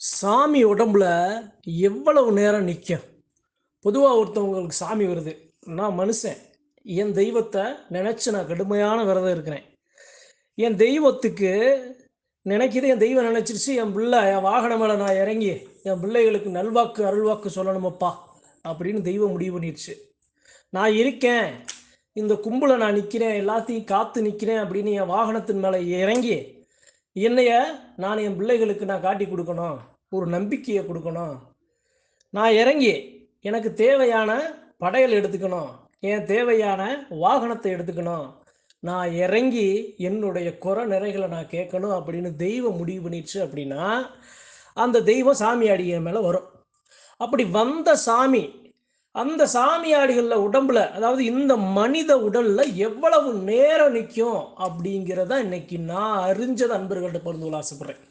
சாமி உடம்புல எவ்வளவு நேரம் நிற்கும் பொதுவாக ஒருத்தவங்களுக்கு சாமி வருது. நான் மனுஷன். என் தெய்வத்தை நினச்சி நான் கடுமையான விரதம் இருக்கிறேன். என் தெய்வத்துக்கு நினைக்கிது என் தெய்வம் நினச்சிருச்சு என் பிள்ளை என் வாகனம் மேலே நான் இறங்கி என் பிள்ளைகளுக்கு நல்வாக்கு அருள்வாக்கு சொல்லணுமப்பா அப்படின்னு தெய்வம் முடிவு பண்ணிடுச்சு நான் இருக்கேன். இந்த கும்பலை நான் நிற்கிறேன் எல்லாத்தையும் காத்து நிற்கிறேன் அப்படின்னு என் வாகனத்தின் மேலே இறங்கி என்னைய நான் என் பிள்ளைகளுக்கு நான் காட்டி கொடுக்கணும். ஒரு நம்பிக்கையை கொடுக்கணும். நான் இறங்கி எனக்கு தேவையான படையல் எடுத்துக்கணும். என் தேவையான வாகனத்தை எடுத்துக்கணும். நான் இறங்கி என்னுடைய குறை நிறைகளை நான் கேட்கணும் அப்படின்னு தெய்வம் முடிவு பண்ணிடுச்சு அப்படின்னா அந்த தெய்வம் சாமியாடிய மேலே வரும். அப்படி வந்த சாமி அந்த சாமியாடிகளில் உடம்புல அதாவது இந்த மனித உடல்ல எவ்வளவு நேரம் நிற்கும் அப்படிங்கிறத இன்னைக்கு நான் அறிஞ்சது அன்பர்கள்ட்ட பகிர்ந்து கொள்ள ஆசைப்படுறேன்.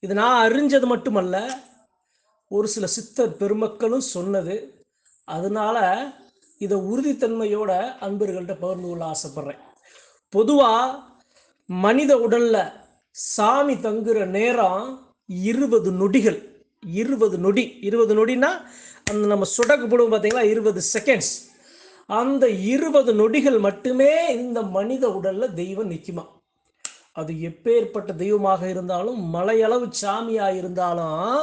இது நான் அறிஞ்சது மட்டுமல்ல ஒரு சில சித்தர் பெருமக்களும் சொன்னது. அதனால இதை உறுதித்தன்மையோட அன்பர்கள்ட்ட பகிர்ந்து கொள்ள ஆசைப்படுறேன். பொதுவாக மனித உடல்ல சாமி தங்குற நேரம் இருபது நொடிகள். இருபது நொடி. இருபது நொடினா அந்த நம்ம சுடக்கு போடுவோம் பார்த்தீங்களா இருபது செகண்ட்ஸ் அந்த இருபது நொடிகள் மட்டுமே இந்த மனித உடல்ல தெய்வம் நிற்குமா அது எப்பேற்பட்ட தெய்வமாக இருந்தாலும் மலையளவு சாமியா இருந்தாலும்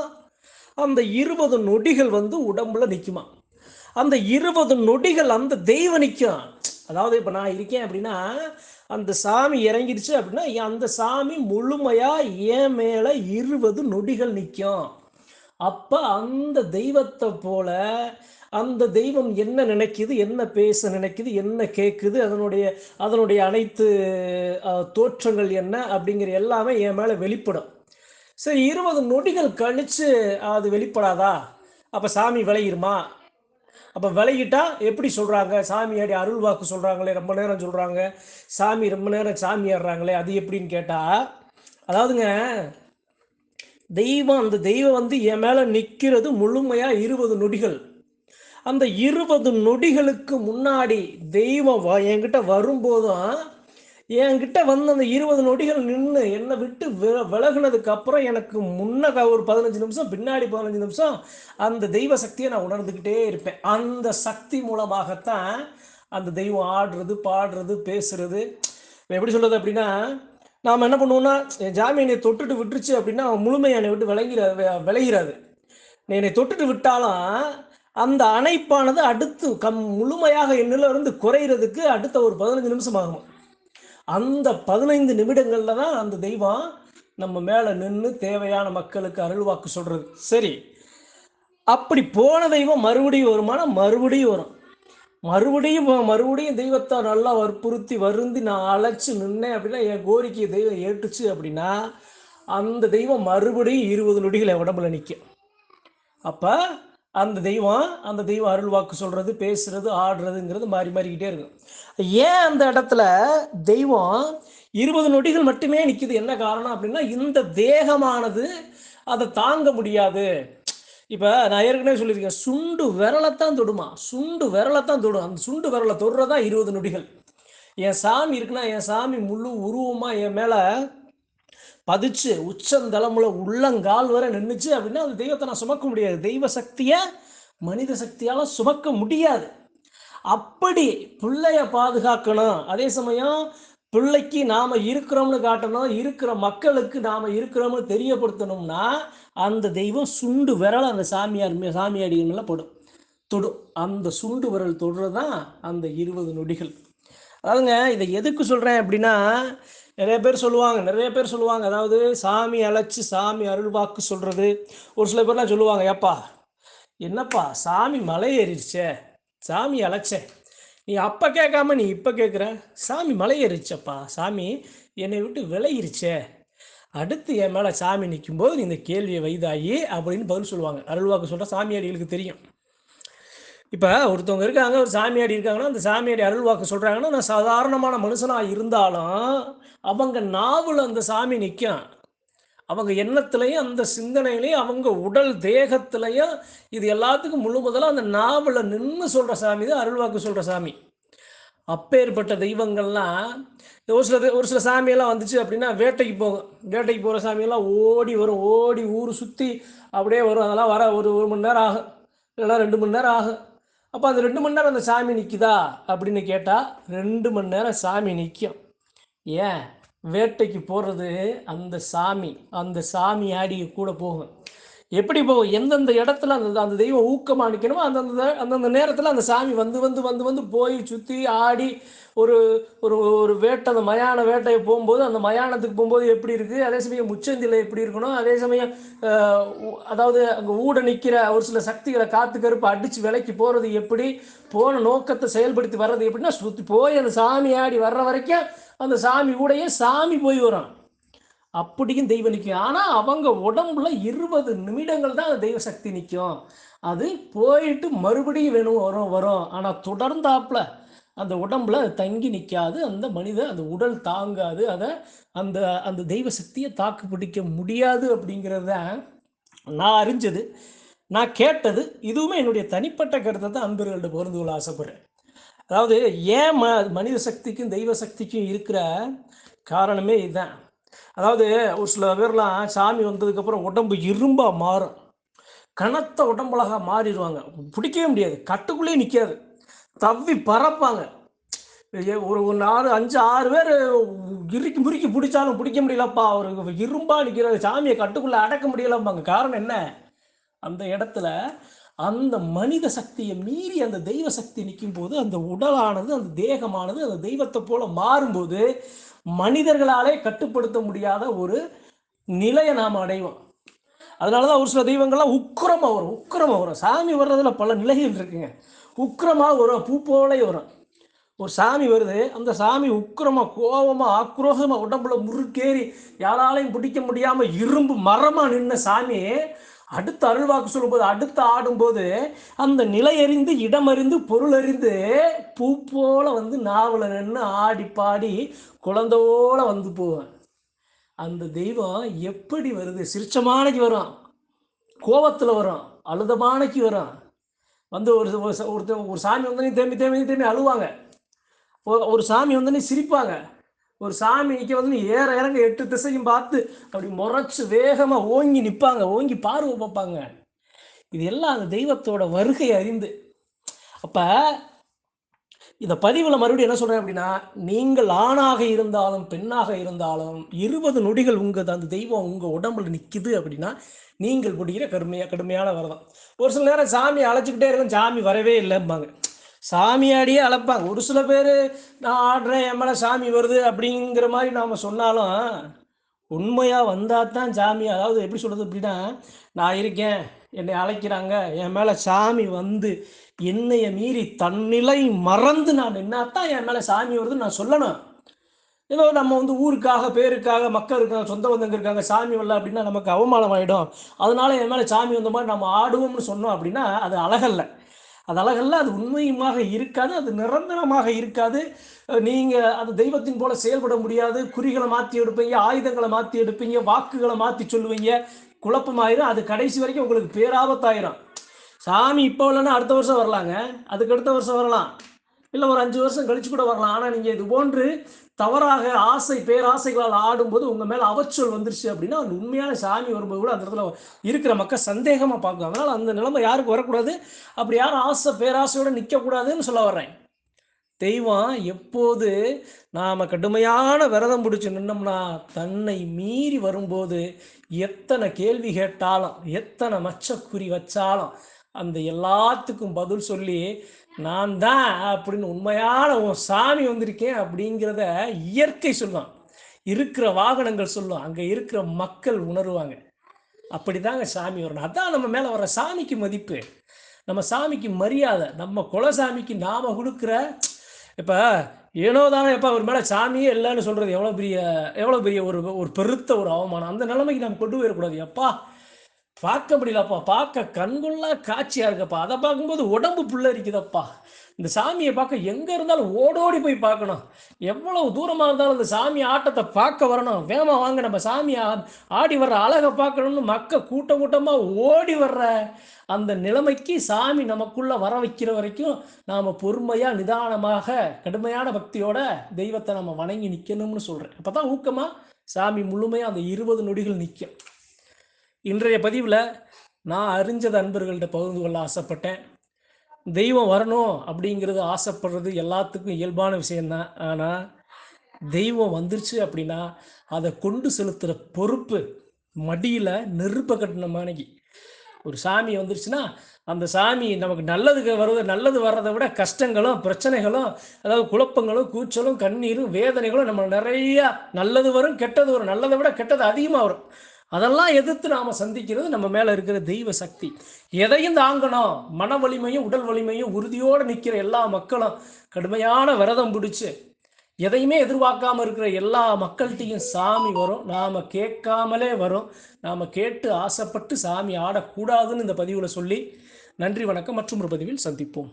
அந்த இருபது நொடிகள் வந்து உடம்புல நிற்குமா அந்த இருபது நொடிகள் அந்த தெய்வம் நிற்கும் அதாவது இப்போ நான் இருக்கேன் அப்படின்னா அந்த சாமி இறங்கிடுச்சு அப்படின்னா அந்த சாமி முழுமையா என் மேல இருபது நொடிகள் நிற்கும் அப்ப அந்த தெய்வத்தை போல அந்த தெய்வம் என்ன நினைக்குது என்ன பேச நினைக்குது என்ன கேட்குது அதனுடைய அதனுடைய அனைத்து தோற்றங்கள் என்ன அப்படிங்கிற எல்லாமே என் மேலே வெளிப்படும். சரி இருபது நொடிகள் கழித்து அது வெளிப்படாதா? அப்போ சாமி விளையிருமா அப்போ விளையிட்டா எப்படி சொல்கிறாங்க சாமியாடி அருள் வாக்கு சொல்கிறாங்களே ரொம்ப நேரம் சொல்கிறாங்க சாமி ரொம்ப நேரம் சாமி ஆடுறாங்களே அது எப்படின்னு கேட்டால் அதாவதுங்க தெய்வம் அந்த தெய்வம் வந்து என் மேலே நிற்கிறது முழுமையாக இருபது நொடிகள். அந்த இருபது நொடிகளுக்கு முன்னாடி தெய்வம் வ- என்கிட்ட வரும்போதும் என்கிட்ட வந்து அந்த இருபது நொடிகள் நின்று என்னை விட்டு வி- விலகுனதுக்கு அப்புறம் எனக்கு முன்ன ஒரு பதினஞ்சு நிமிஷம் பின்னாடி பதினஞ்சு நிமிஷம் அந்த தெய்வ சக்தியை நான் உணர்ந்துக்கிட்டே இருப்பேன். அந்த சக்தி மூலமாகத்தான் அந்த தெய்வம் ஆடுறது பாடுறது பேசுறது. எப்படி சொல்றது அப்படின்னா நாம் என்ன பண்ணுவோம்னா ஜாமீனை தொட்டுட்டு விட்டுருச்சு அப்படின்னா அவன் விட்டு விளங்கிற வி- விளைகிறாது என்னை தொட்டுட்டு விட்டாலும் அந்த அணைப்பானது அடுத்து கம் முழுமையாக என்னில இருந்து குறையிறதுக்கு அடுத்த ஒரு பதினஞ்சு நிமிஷம் ஆகும். அந்த பதினைந்து நிமிடங்களில் தான் அந்த தெய்வம் நம்ம மேலே நின்று தேவையான மக்களுக்கு அருள்வாக்கு சொல்கிறது சரி. அப்படி போன தெய்வம் மறுபடியும் வருமானா? மறுபடியும் வரும். மறுபடியும் மறுபடியும் தெய்வத்தை நல்லா வற்புறுத்தி வருந்தி நான் அழைச்சி நின்னேன் அப்படின்னா என் கோரிக்கையை தெய்வம் ஏற்றுச்சு அப்படின்னா அந்த தெய்வம் மறுபடியும் இருபது நொடிகள் என் உடம்புல நிற்கும் அப்போ அந்த தெய்வம் அந்த தெய்வம் அருள் வாக்கு சொல்கிறது பேசுறது ஆடுறதுங்கிறது மாறி மாறிக்கிட்டே இருக்கும். ஏன் அந்த இடத்துல தெய்வம் இருபது நொடிகள் மட்டுமே நிற்கிது என்ன காரணம் அப்படின்னா இந்த தேகமானது அதை தாங்க முடியாது. இப்போ நான் ஏற்கனவே சொல்லியிருக்கேன் சுண்டு விரலைத்தான் தொடுமா? சுண்டு விரலைத்தான் தொடும். அந்த சுண்டு விரலை தொடுறதா இருபது நொடிகள். என் சாமி இருக்குன்னா என் சாமி முழு உருவமாக என் மேலே பதிச்சு உச்சந்தலமுல உள்ளங்கால் வரை நின்றுச்சு அப்படின்னா அந்த தெய்வத்தை நான் சுமக்க முடியாது. தெய்வ சக்தியை மனித சக்தியால் சுமக்க முடியாது. அப்படி பிள்ளைய பாதுகாக்கணும். அதே சமயம் பிள்ளைக்கு நாம இருக்கிறோம்னு காட்டணும் இருக்கிற மக்களுக்கு நாம இருக்கிறோம்னு தெரியப்படுத்தணும்னா அந்த தெய்வம் சுண்டு விரல் அந்த சாமியார் மே- சாமியாடிகள் படும். தொடும். அந்த சுண்டு விரல் தொடுறது தான் அந்த இருபது நொடிகள். அதாவதுங்க இதை எதுக்கு சொல்கிறேன் அப்படின்னா நிறைய பேர் சொல்லுவாங்க நிறைய பேர் சொல்லுவாங்க. அதாவது சாமி அழைச்சி சாமி அருள்வாக்கு சொல்கிறது ஒரு சில பேர்லாம் சொல்லுவாங்க ஏப்பா என்னப்பா சாமி மலை ஏறிடுச்சே சாமி அழைச்சேன். நீ அப்போ கேட்காம நீ இப்போ கேட்குற சாமி மலையேறிச்சப்பா. சாமி என்னை விட்டு விளையிருச்சே அடுத்து என் மேலே சாமி நிற்கும்போது நீ இந்த கேள்வியை வைதாயி அப்படின்னு பதில் சொல்லுவாங்க. அருள்வாக்கு சொல்கிற சாமியாடிகளுக்கு தெரியும். இப்போ ஒருத்தவங்க இருக்காங்க ஒரு சாமியாடி இருக்காங்கன்னா அந்த சாமியாடி அருள்வாக்கு சொல்கிறாங்கன்னா நான் சாதாரணமான மனுஷனாக இருந்தாலும் அவங்க நாவில் அந்த சாமி நிற்கும் அவங்க எண்ணத்துலையும் அந்த சிந்தனையிலையும் அவங்க உடல் தேகத்திலையும் இது எல்லாத்துக்கும் முழு முதல்ல அந்த நாவில் நின்று சொல்கிற சாமி தான் அருள்வாக்கு சொல்கிற சாமி. அப்பேற்பட்ட தெய்வங்கள்லாம் ஒரு சில ஒரு சில சாமியெல்லாம் வந்துச்சு அப்படின்னா வேட்டைக்கு போகும் வேட்டைக்கு போகிற சாமியெல்லாம் ஓடி வரும் ஓடி ஊர் சுற்றி அப்படியே வரும். அதெல்லாம் வர ஒரு ஒரு மணி நேரம் ஆகும். இல்லைன்னா ரெண்டு மணி நேரம் ஆகும். அப்போ அந்த ரெண்டு மணி நேரம் அந்த சாமி நிற்குதா அப்படின்னு கேட்டால் ரெண்டு மணி நேரம் சாமி நிற்கும் ஏன்? வேட்டைக்கு போகிறது அந்த சாமி அந்த சாமி ஆடி கூட போகும். எப்படி போகும் எந்தெந்த இடத்துல அந்த அந்த தெய்வம் ஊக்கமாக அணிக்கணுமோ அந்தந்த அந்தந்த நேரத்தில் அந்த சாமி வந்து வந்து வந்து வந்து போய் சுற்றி ஆடி ஒரு ஒரு ஒரு வேட்டை அந்த மயான வேட்டையை போகும்போது அந்த மயானத்துக்கு போகும்போது எப்படி இருக்குது அதே சமயம் முச்சந்தியில் எப்படி இருக்கணும்? அதே சமயம் அதாவது அங்கே ஊட நிற்கிற ஒரு சில சக்திகளை காத்து கருப்பு அடித்து விலைக்கு போகிறது எப்படி? போன நோக்கத்தை செயல்படுத்தி வர்றது எப்படின்னா சுற்றி போய் அந்த சாமி ஆடி வர்ற வரைக்கும் அந்த சாமி கூடயே சாமி போய் வரும். அப்படியும் தெய்வம் நிற்கும். ஆனால் அவங்க உடம்புல இருபது நிமிடங்கள் தான் அந்த தெய்வ சக்தி நிற்கும். அது போயிட்டு மறுபடியும் வேணும் வரும் வரும். ஆனால் தொடர்ந்தாப்புல அந்த உடம்புல அது தங்கி நிற்காது. அந்த மனித அந்த உடல் தாங்காது. அதை அந்த அந்த தெய்வ சக்தியை தாக்கு பிடிக்க முடியாது அப்படிங்கிறத நான் அறிஞ்சது. நான் கேட்டது இதுவுமே என்னுடைய தனிப்பட்ட கருத்தை தான் அன்பர்கள்ட்ட பொருந்து கொள்ள ஆசைப்படுறேன். அதாவது ஏன் ம மனித சக்திக்கும் தெய்வ சக்திக்கும் இருக்கிற காரணமே இதுதான். அதாவது ஒரு சில பேர்லாம் சாமி வந்ததுக்கப்புறம் உடம்பு இரும்பாக மாறும். கனத்த உடம்புலகா மாறிடுவாங்க. பிடிக்கவே முடியாது. கட்டுக்குள்ளேயே நிற்காது தவ்வி பறப்பாங்க. ஒரு ஒரு நாலு அஞ்சு ஆறு பேர் இறுக்கி முறுக்கி பிடிச்சாலும் பிடிக்க முடியலப்பா. ஒரு இரும்பாக நிற்கிற சாமியை கட்டுக்குள்ளே அடக்க முடியலப்பாங்க காரணம் என்ன? அந்த இடத்துல அந்த மனித சக்தியை மீறி அந்த தெய்வ சக்தி நிற்கும் போது அந்த உடலானது அந்த தேகமானது அந்த தெய்வத்தை போல மாறும்போது மனிதர்களாலே கட்டுப்படுத்த முடியாத ஒரு நிலையை நாம் அடைவோம். அதனால தான் ஒரு சில தெய்வங்கள்லாம் உக்கிரமாக வரும் உக்கிரமாக வரும். சாமி வர்றதுல பல நிலைகள் இருக்குங்க. உக்கிரமாக வரும் பூ போலே வரும். ஒரு சாமி வருது அந்த சாமி உக்கிரமாக கோபமாக ஆக்ரோஷமாக உடம்புல முறுக்கேறி யாராலையும் பிடிக்க முடியாமல் இரும்பு மரமாக நின்ன சாமி அடுத்த அருள்வாக்கு சொல்லும்போது அடுத்து ஆடும்போது அந்த நிலையறிந்து இடமறிந்து பொருள் அறிந்து பூ போல வந்து நாவல நின்று ஆடி பாடி குழந்தையோட வந்து போவேன் அந்த தெய்வம் எப்படி வருது? சிரிச்சமானைக்கு வரும் கோபத்தில் வரும் அழுதமானைக்கு வரும் வந்து ஒரு ஒரு ஒருத்தன் ஒரு சாமி வந்தோடனே தேம்பி தேம்பி தேம்பி அழுவாங்க. ஒரு- ஒரு சாமி வந்தோடனே சிரிப்பாங்க. ஒரு சாமி நிற்க வந்து ஏற இறங்க எட்டு திசையும் பார்த்து அப்படி முறைச்சு வேகமாக ஓங்கி நிற்பாங்க ஓங்கி பார்வை பார்ப்பாங்க. இது எல்லாம் அந்த தெய்வத்தோட வருகை அறிந்து. அப்போ இந்த பதிவில் மறுபடியும் என்ன சொல்கிறேன் அப்படின்னா நீங்கள் ஆணாக இருந்தாலும் பெண்ணாக இருந்தாலும் இருபது நொடிகள் உங்கள் அந்த தெய்வம் உங்கள் உடம்புல நிற்குது அப்படின்னா நீங்கள் பிடிக்கிற கடுமையாக கடுமையான வரதான். ஒரு சில நேரம் சாமி அழைச்சிக்கிட்டே இருக்கும் சாமி வரவே இல்லைம்பாங்க. சாமியாடியே அழைப்பாங்க. ஒரு சில பேர் நான் ஆடுறேன் என் மேலே சாமி வருது அப்படிங்கிற மாதிரி நாம் சொன்னாலும் உண்மையாக வந்தால் தான் சாமி. அதாவது எப்படி சொல்கிறது அப்படின்னா நான் இருக்கேன் என்னை அழைக்கிறாங்க என் மேலே சாமி வந்து என்னைய மீறி தன்னிலை மறந்து நான் நின்னாதான் என் மேலே சாமி வருதுன்னு நான் சொல்லணும். ஏதோ நம்ம வந்து ஊருக்காக பேருக்காக மக்கள் இருக்காங்க சொந்த பந்தங்க இருக்காங்க சாமி வரல அப்படின்னா நமக்கு அவமானம் ஆகிடும் அதனால என் மேலே சாமி வந்த மாதிரி நம்ம ஆடுவோம்னு சொன்னோம் அப்படின்னா அது அழகல்ல. அது அழகல்ல அது உண்மையுமாக இருக்காது அது நிரந்தரமாக இருக்காது. நீங்கள் அது தெய்வத்தின் போல செயல்பட முடியாது. குறிகளை மாற்றி எடுப்பீங்க ஆயுதங்களை மாற்றி எடுப்பீங்க வாக்குகளை மாற்றி சொல்லுவீங்க. குழப்பமாயிரும். அது கடைசி வரைக்கும் உங்களுக்கு பேராபத்தாயிரும். சாமி இப்போ இல்லைன்னா அடுத்த வருஷம் வரலாங்க. அதுக்கு அடுத்த வருஷம் வரலாம். இல்லை ஒரு அஞ்சு வருஷம் கழிச்சு கூட வரலாம். ஆனால் நீங்கள் இது போன்று தவறாக ஆசை பேராசைகளால் ஆடும்போது உங்கள் மேலே அவச்சொல் வந்துருச்சு அப்படின்னா அந்த உண்மையான சாமி வரும்போது கூட அந்த இடத்துல இருக்கிற மக்கள் சந்தேகமாக பார்க்கும். அதனால் அந்த நிலைமை யாருக்கு வரக்கூடாது? அப்படி யாரும் ஆசை பேராசையோடு நிற்கக்கூடாதுன்னு சொல்ல வர்றேன். தெய்வம் எப்போது நாம் கடுமையான விரதம் பிடிச்சி நின்னோம்னா தன்னை மீறி வரும்போது எத்தனை கேள்வி கேட்டாலும் எத்தனை மச்சக்குறி வச்சாலும் அந்த எல்லாத்துக்கும் பதில் சொல்லி நான் தான் அப்படின்னு உண்மையான உன் சாமி வந்திருக்கேன் அப்படிங்கிறத இயற்கை சொல்லுவான் இருக்கிற வாகனங்கள் சொல்லும். அங்கே இருக்கிற மக்கள் உணருவாங்க. அப்படிதாங்க சாமி வரணும். அதான் நம்ம மேலே வர்ற சாமிக்கு மதிப்பு. நம்ம சாமிக்கு மரியாதை. நம்ம குலசாமிக்கு நாம கொடுக்குற இப்போ ஏனோ தானே எப்போ அவர் மேலே சாமியே இல்லைன்னு சொல்கிறது எவ்வளோ பெரிய எவ்வளோ பெரிய ஒரு ஒரு பெருத்த ஒரு அவமானம். அந்த நிலைமைக்கு நம்ம கொண்டு போயிடக்கூடாது. எப்பா பார்க்க முடியலப்பா. பார்க்க கண்குள்ளா காட்சியா இருக்கப்பா. அதை பார்க்கும்போது உடம்பு புல்லரிக்குதப்பா இந்த சாமியை பார்க்க எங்க இருந்தாலும் ஓடோடி போய் பார்க்கணும். எவ்வளவு தூரமா இருந்தாலும் இந்த சாமி ஆட்டத்தை பார்க்க வரணும். வேமா வாங்க நம்ம சாமி ஆ- ஆடி வர்ற அழகை பார்க்கணும்னு மக்கள் கூட்டம் கூட்டமா ஓடி வர்ற அந்த நிலைமைக்கு சாமி நமக்குள்ள வர வைக்கிற வரைக்கும் நாம பொறுமையா நிதானமாக கடுமையான பக்தியோட தெய்வத்தை நம்ம வணங்கி நிக்கணும்னு சொல்றேன். அப்பதான் ஊக்கமா சாமி முழுமையா அந்த இருபது நொடிகள் நிற்கும் இன்றைய பதிவில் நான் அறிஞ்சது அன்பர்கள்ட்ட பகிர்ந்து கொள்ள ஆசைப்பட்டேன். தெய்வம் வரணும் அப்படிங்கிறது ஆசைப்படுறது எல்லாத்துக்கும் இயல்பான விஷயம்தான் ஆனால் தெய்வம் வந்துருச்சு அப்படின்னா அதை கொண்டு செலுத்துகிற பொறுப்பு மடியில் நெருப்பை கட்டின மாணிக்கு. ஒரு சாமி வந்துருச்சுன்னா அந்த சாமி நமக்கு நல்லதுக்கு வர்றது நல்லது வர்றதை விட கஷ்டங்களும் பிரச்சனைகளும் அதாவது குழப்பங்களும் கூச்சலும் கண்ணீரும் வேதனைகளும் நம்ம நிறையா நல்லது வரும் கெட்டது வரும். நல்லதை விட கெட்டது அதிகமாக வரும். அதெல்லாம் எதிர்த்து நாம் சந்திக்கிறது நம்ம மேலே இருக்கிற தெய்வ சக்தி. எதையும் தாங்கணும். மன வலிமையும் உடல் வலிமையும் உறுதியோடு நிற்கிற எல்லா மக்களும் கடுமையான விரதம் பிடிச்சி எதையுமே எதிர்பார்க்காம இருக்கிற எல்லா மக்கள்கிட்டையும் சாமி வரும். நாம் கேட்காமலே வரும். நாம் கேட்டு ஆசைப்பட்டு சாமி ஆடக்கூடாதுன்னு இந்த பதிவில் சொல்லி நன்றி வணக்கம். மற்றும் ஒரு பதிவில் சந்திப்போம்.